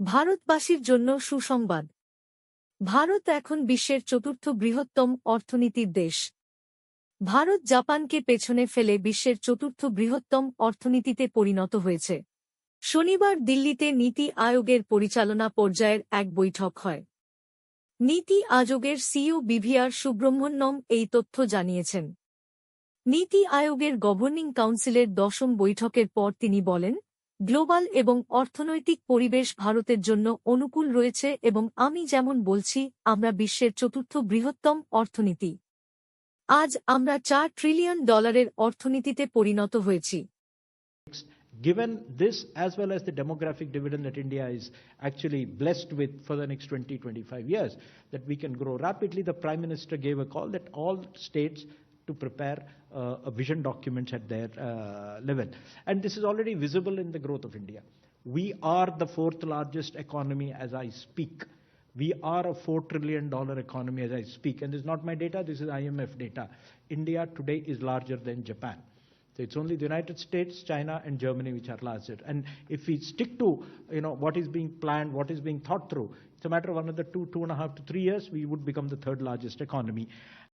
ভারতবাসীর জন্য সুসংবাদ। ভারত এখন বিশ্বের চতুর্থ বৃহত্তম অর্থনীতির দেশ। ভারত জাপানকে পেছনে ফেলে বিশ্বের চতুর্থ বৃহত্তম অর্থনীতিতে পরিণত হয়েছে। শনিবার দিল্লিতে নীতি আয়োগের পরিচালনা পর্যায়ের এক বৈঠক হয়। নীতি আয়োগের সিইও বিভিআর সুব্রহ্মণ্যম এই তথ্য জানিয়েছেন। নীতি আয়োগের গভর্নিং কাউন্সিলের দশম বৈঠকের পর তিনি বলেন গ্লোবাল এবং অর্থনৈতিক পরিবেশ ভারতের জন্য অনুকূল রয়েছে এবং আমি যেমন বলছি আমরা বিশ্বের চতুর্থ বৃহত্তম অর্থনীতি আজ আমরা চার ট্রিলিয়ন ডলারের অর্থনীতিতে পরিণত হয়েছি Given this, as well as the demographic dividend that India is actually blessed with for the next 20, 25 years, that we can grow rapidly, the Prime Minister gave a call that all states to prepare uh, a vision document at their uh, level. And this is already visible in the growth of India. We are the fourth largest economy as I speak. We are a $4 trillion economy as I speak. And this is not my data, this is IMF data. India today is larger than Japan. So it's only the United States, China, and Germany which are larger. And if we stick to you know what is being planned, what is being thought through, it's a matter of another two, two and a half to three years, we would become the third largest economy.